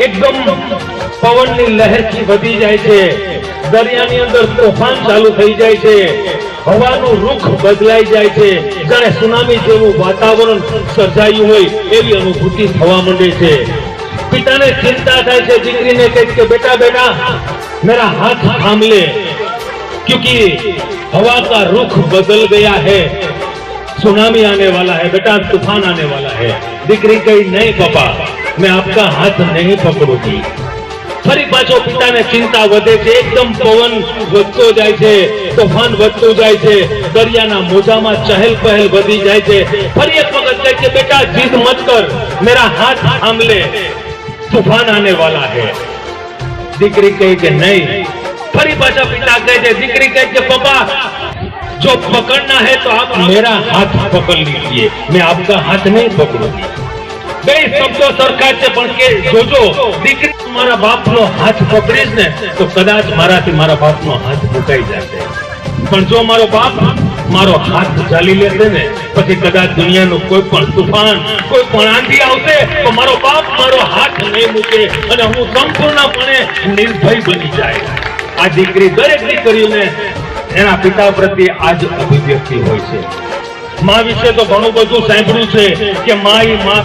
એકદમ પવનની લહેરથી વધી જાય છે. દરિયાની અંદર તોફાન ચાલુ થઈ જાય છે. હવાનું રૂખ બદલાઈ જાય છે. જાણે સુનામી જેવું વાતાવરણ સર્જાયું હોય એવી અનુભૂતિ થવા માંડે છે. પિતાને ચિંતા થાય છે, દીકરીને કહે કે, બેટા બેટા, મેરા હાથ થામ લે. क्योंकि हवा का रुख बदल गया है सुनामी आने वाला है बेटा तूफान आने वाला है दिख रही गई नहीं मैं आपका हाथ नहीं पकड़ूंगी ફરી પાછો પિતાને ચિંતા વધે છે એકદમ પવન વધતો જાય છે તોફાન વધતું જાય છે દરિયાના મોજામાં ચહેલ પહેલ વધી જાય છે ફરી એક વખત કહે છે બેટા જીદ મત કર મેરા હાથ થામ લે तूफान आने वाला है દીકરી કહે કે નહીં ફરી પાછા પિતા કહે છે દીકરી કહે કે પપ્પા जो पकड़ना है तो आप मेरा हाथ पकड़ लीजिए मैं आपका हाथ नहीं पकड़ूंगी બે શબ્દો સરખા છે, પણ કે જોજો, દીકરી મારા બાપનો હાથ પકડીશ ને, તો કદાચ મારાથી મારા બાપનો હાથ મુકાઈ જશે. પણ જો મારો બાપ મારો હાથ ચાલી લેશે ને, પછી કદાચ દુનિયાનું કોઈ પણ તુફાન, કોઈ પણ આંધી આવશે, તો મારો બાપ મારો હાથ નહીં મૂકે અને હું સંપૂર્ણપણે નિર્ભય બની જાય. આ દીકરી દરેક દીકરીઓને એના પિતા પ્રત્યે આ જ અભિવ્યક્તિ હોય છે. મા વિશે તો ઘણું બધું સાંભળ્યું છે કે મા એ મા